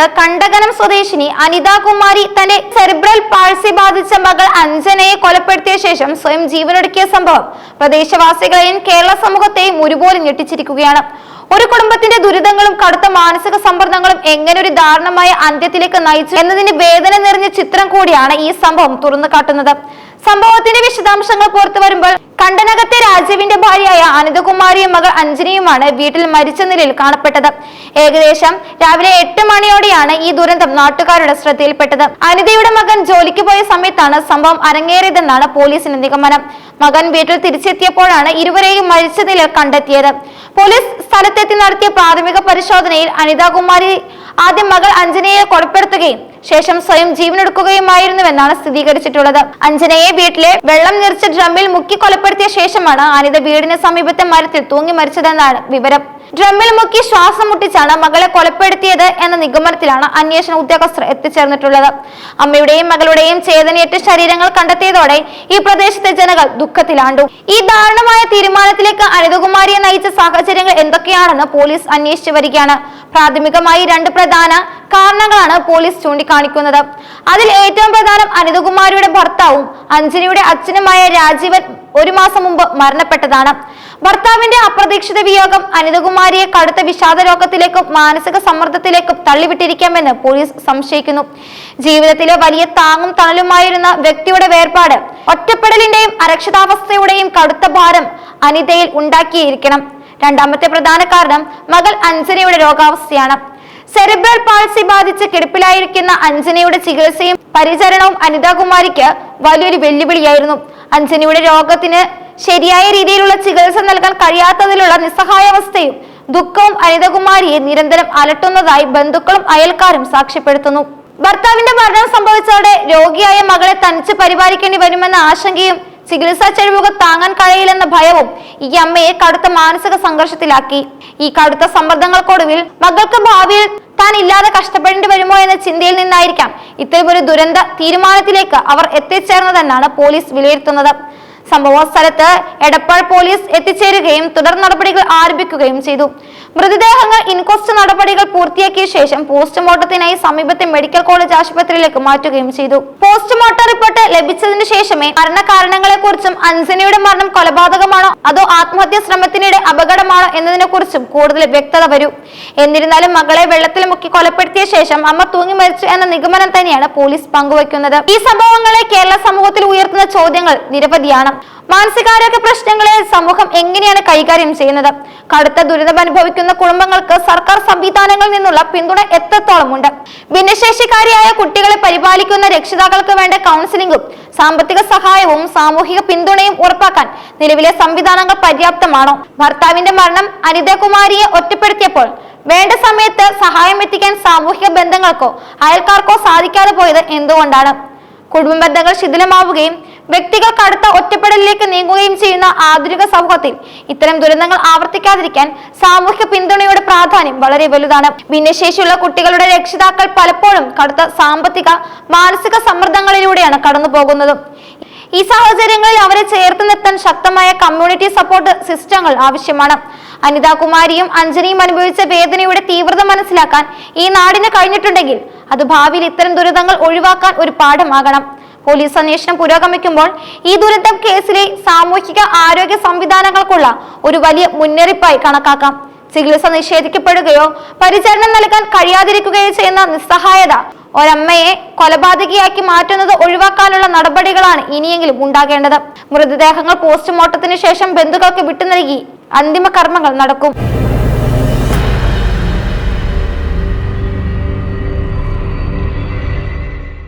സമയത്ത് കണ്ടകനം സ്വദേശിനി അനിതാകുമാരി തന്റെ സെറിബ്രൽ പാഴ്സി ബാധിച്ച മകൾ അഞ്ജനയെ കൊലപ്പെടുത്തിയ ശേഷം സ്വയം ജീവനൊടുക്കിയ സംഭവം പ്രദേശവാസികളെയും കേരള സമൂഹത്തെയും ഒരുപോലെ ഞെട്ടിച്ചിരിക്കുകയാണ്. ഒരു കുടുംബത്തിന്റെ ദുരിതങ്ങളും കടുത്ത മാനസിക സമ്മർദ്ദങ്ങളും എങ്ങനെ ഒരു ദാരുണമായ അന്ത്യത്തിലേക്ക് നയിച്ചു എന്നതിന്റെ വേദന നിറഞ്ഞ ചിത്രം കൂടിയാണ് ഈ സംഭവം തുറന്നു കാട്ടുന്നത് സംഭവത്തിന്റെ വിശദാംശങ്ങൾ പുറത്തു വരുമ്പോൾ കണ്ടനകത്തെ രാജീവിന്റെ ഭാര്യയായ അനിതകുമാരിയും മകൾ അഞ്ജനിയുമാണ് വീട്ടിൽ മരിച്ച നിലയിൽ കാണപ്പെട്ടത്. ഏകദേശം രാവിലെ എട്ട് മണിയോടെയാണ് ഈ ദുരന്തം നാട്ടുകാരുടെ ശ്രദ്ധയിൽപ്പെട്ടത്. അനിതയുടെ മകൻ ജോലിക്ക് പോയ സമയത്താണ് സംഭവം അരങ്ങേറിയതെന്നാണ് പോലീസിന്റെ നിഗമനം. മകൻ വീട്ടിൽ തിരിച്ചെത്തിയപ്പോഴാണ് ഇരുവരെയും മരിച്ച നിലയിൽ കണ്ടെത്തിയത്. പോലീസ് സ്ഥലത്തെത്തി നടത്തിയ പ്രാഥമിക പരിശോധനയിൽ അനിതാകുമാരി ആദ്യം മകൾ അഞ്ജനയെ കൊലപ്പെടുത്തുകയും ശേഷം സ്വയം ജീവനെടുക്കുകയുമായിരുന്നുവെന്നാണ് സ്ഥിരീകരിച്ചിട്ടുള്ളത്. അഞ്ജനയെ വീട്ടിലെ വെള്ളം നിറച്ച ഡ്രമ്മിൽ മുക്കി കൊലപ്പെടുത്തിയ ശേഷമാണ് അനിത വീടിന് സമീപത്തെ മരത്തിൽ തൂങ്ങി മരിച്ചതെന്നാണ് വിവരം. ഡ്രമ്മിൽ മുക്കി ശ്വാസം മുട്ടിച്ചാണ് മകളെ കൊലപ്പെടുത്തിയത് എന്ന നിഗമനത്തിലാണ് അന്വേഷണ ഉദ്യോഗസ്ഥർ എത്തിച്ചേർന്നിട്ടുള്ളത്. അമ്മയുടെയും മകളുടെയും ചേതനയേറ്റ ശരീരങ്ങൾ കണ്ടെത്തിയതോടെ ഈ പ്രദേശത്തെ ജനങ്ങൾ ദുഃഖത്തിലാണ്ടു. ഈ ദാരുണമായ തീരുമാനത്തിലേക്ക് അനിതകുമാരിയെ നയിച്ച സാഹചര്യങ്ങൾ എന്തൊക്കെയാണെന്ന് പോലീസ് അന്വേഷിച്ചു വരികയാണ്. പ്രാഥമികമായി രണ്ട് പ്രധാന കാരണങ്ങളാണ് പോലീസ് ചൂണ്ടിക്കാണിക്കുന്നത്. അതിൽ ഏറ്റവും പ്രധാനം അനിതകുമാരിയുടെ ഭർത്താവും അഞ്ജനിയുടെ അച്ഛനുമായ രാജീവൻ ഒരു മാസം മുമ്പ് മരണപ്പെട്ടതാണ്. ഭർത്താവിന്റെ അപ്രതീക്ഷിത വിയോഗം അനിതകുമാരിയെ കടുത്ത വിഷാദ രോഗത്തിലേക്കും മാനസിക സമ്മർദ്ദത്തിലേക്കും തള്ളിവിട്ടിരിക്കാമെന്ന് പോലീസ് സംശയിക്കുന്നു. ജീവിതത്തിലെ വലിയ താങ്ങും തണലുമായിരുന്ന വ്യക്തിയുടെ വേർപാട് ഒറ്റപ്പെടലിന്റെയും അരക്ഷിതാവസ്ഥയുടെയും കടുത്ത ഭാരം അനിതയിൽ ഉണ്ടാക്കിയിരിക്കണം. രണ്ടാമത്തെ പ്രധാന കാരണം മകൾ അഞ്ജനയുടെ രോഗാവസ്ഥയാണ്. സെറിബ്രൽ പാൾസി ബാധിച്ച് കിടപ്പിലായിരിക്കുന്ന അഞ്ജനയുടെ ചികിത്സയും പരിചരണവും അനിതാകുമാരിക്ക് വലിയൊരു വെല്ലുവിളിയായിരുന്നു. അഞ്ജനയുടെ രോഗത്തിന് ശരിയായ രീതിയിലുള്ള ചികിത്സ നൽകാൻ കഴിയാത്തതിലുള്ള നിസ്സഹായാവസ്ഥയും ദുഃഖവും അനിതകുമാരിയെ നിരന്തരം അലട്ടുന്നതായി ബന്ധുക്കളും അയൽക്കാരും സാക്ഷ്യപ്പെടുത്തുന്നു. ഭർത്താവിന്റെ മരണം സംഭവിച്ചതോടെ രോഗിയായ മകളെ തനിച്ച് പരിപാലിക്കേണ്ടി വരുമെന്ന ആശങ്കയും ചികിത്സാ ചെലവുകൾ താങ്ങാൻ കഴിയില്ലെന്ന ഭയവും ഈ അമ്മയെ കടുത്ത മാനസിക സംഘർഷത്തിലാക്കി. ഈ കടുത്ത സമ്മർദ്ദങ്ങൾക്കൊടുവിൽ മകൾക്ക് ഭാവിയിൽ താൻ ഇല്ലാതെ കഷ്ടപ്പെടേണ്ടി വരുമോ എന്ന ചിന്തയിൽ നിന്നായിരിക്കാം ഇത്തരമൊരു ദുരന്ത തീരുമാനത്തിലേക്ക് അവർ എത്തിച്ചേർന്നതെന്നാണ് പോലീസ് വിലയിരുത്തുന്നത്. സംഭവ സ്ഥലത്ത് എടപ്പാൾ പോലീസ് എത്തിച്ചേരുകയും തുടർ നടപടികൾ ആരംഭിക്കുകയും ചെയ്തു. മൃതദേഹങ്ങൾ ഇൻക്വസ്റ്റ് നടപടികൾ പൂർത്തിയാക്കിയ ശേഷം പോസ്റ്റ്മോർട്ടത്തിനായി സമീപത്തെ മെഡിക്കൽ കോളേജ് ആശുപത്രിയിലേക്ക് മാറ്റുകയും ചെയ്തു. പോസ്റ്റ്മോർട്ടം റിപ്പോർട്ട് ലഭിച്ചതിനു ശേഷമേ മരണകാരണങ്ങളെ കുറിച്ചും അഞ്ജനയുടെ മരണം കൊലപാതകമാണോ അതോ ആത്മഹത്യാ ശ്രമത്തിനിടെ അപകടമാണോ എന്നതിനെ കുറിച്ചും കൂടുതൽ വ്യക്തത വരൂ. എന്നിരുന്നാലും മകളെ വെള്ളത്തിൽ മുക്കി കൊലപ്പെടുത്തിയ ശേഷം അമ്മ തൂങ്ങി മരിച്ചു എന്ന നിഗമനം തന്നെയാണ് പോലീസ് പങ്കുവയ്ക്കുന്നത്. ഈ സംഭവങ്ങളെ കേരള സമൂഹത്തിൽ ഉയർത്തുന്ന ചോദ്യങ്ങൾ നിരവധിയാണ്. മാനസികാരോഗ്യ പ്രശ്നങ്ങളെ സമൂഹം എങ്ങനെയാണ് കൈകാര്യം ചെയ്യുന്നത്? കടുത്ത ദുരിതം അനുഭവിക്കുന്ന കുടുംബങ്ങൾക്ക് സർക്കാർ സംവിധാനങ്ങളിൽ നിന്നുള്ള പിന്തുണ എത്രത്തോളം ഉണ്ട് ഭിന്നശേഷിക്കാരിയായ കുട്ടികളെ പരിപാലിക്കുന്ന രക്ഷിതാക്കൾക്ക് വേണ്ട കൗൺസിലിംഗും സാമ്പത്തിക സഹായവും സാമൂഹിക പിന്തുണയും ഉറപ്പാക്കാൻ നിലവിലെ സംവിധാനങ്ങൾ പര്യാപ്തമാണോ? ഭർത്താവിന്റെ മരണം അനിതകുമാരിയെ ഒറ്റപ്പെടുത്തിയപ്പോൾ വേണ്ട സമയത്ത് സഹായം എത്തിക്കാൻ സാമൂഹിക ബന്ധങ്ങൾക്കോ അയൽക്കാർക്കോ സാധിക്കാതെ പോയത് എന്തുകൊണ്ടാണ്? കുടുംബ ബന്ധങ്ങൾ ശിഥിലമാവുകയും വ്യക്തികൾ കടുത്ത ഒറ്റപ്പെടലിലേക്ക് നീങ്ങുകയും ചെയ്യുന്ന ആധുനിക സമൂഹത്തിൽ ഇത്തരം ദുരന്തങ്ങൾ ആവർത്തിക്കാതിരിക്കാൻ സാമൂഹിക പിന്തുണയുടെ പ്രാധാന്യം വളരെ വലുതാണ്. ഭിന്നശേഷിയുള്ള കുട്ടികളുടെ രക്ഷിതാക്കൾ പലപ്പോഴും കടുത്ത സാമ്പത്തിക മാനസിക സമ്മർദ്ദങ്ങളിലൂടെയാണ് കടന്നു പോകുന്നത് ഈ സാഹചര്യങ്ങളിൽ അവരെ ചേർത്ത് ശക്തമായ കമ്മ്യൂണിറ്റി സപ്പോർട്ട് സിസ്റ്റങ്ങൾ ആവശ്യമാണ്. അനിതാകുമാരിയും അഞ്ജനിയും അനുഭവിച്ച വേദനയുടെ തീവ്രത മനസ്സിലാക്കാൻ ഈ നാടിന് കഴിഞ്ഞിട്ടുണ്ടെങ്കിൽ അത് ഭാവിയിൽ ഇത്തരം ദുരിതങ്ങൾ ഒഴിവാക്കാൻ ഒരു പാഠമാകണം. പോലീസ് അന്വേഷണം പുരോഗമിക്കുമ്പോൾ ഈ ദുരന്തം കേസിലെ സാമൂഹിക ആരോഗ്യ സംവിധാനങ്ങൾക്കുള്ള ഒരു വലിയ മുന്നറിയിപ്പായി കണക്കാക്കാം. ചികിത്സ നിഷേധിക്കപ്പെടുകയോ പരിചരണം നൽകാൻ കഴിയാതിരിക്കുകയോ ചെയ്യുന്ന നിസ്സഹായത ഒരമ്മയെ കൊലപാതകിയാക്കി മാറ്റുന്നത് ഒഴിവാക്കാനുള്ള നടപടികളാണ് ഇനിയെങ്കിലും ഉണ്ടാകേണ്ടത്. മൃതദേഹങ്ങൾ പോസ്റ്റ്മോർട്ടത്തിന് ശേഷം ബന്ധുക്കൾക്ക് വിട്ടു നൽകി അന്തിമ കർമ്മങ്ങൾ നടക്കും.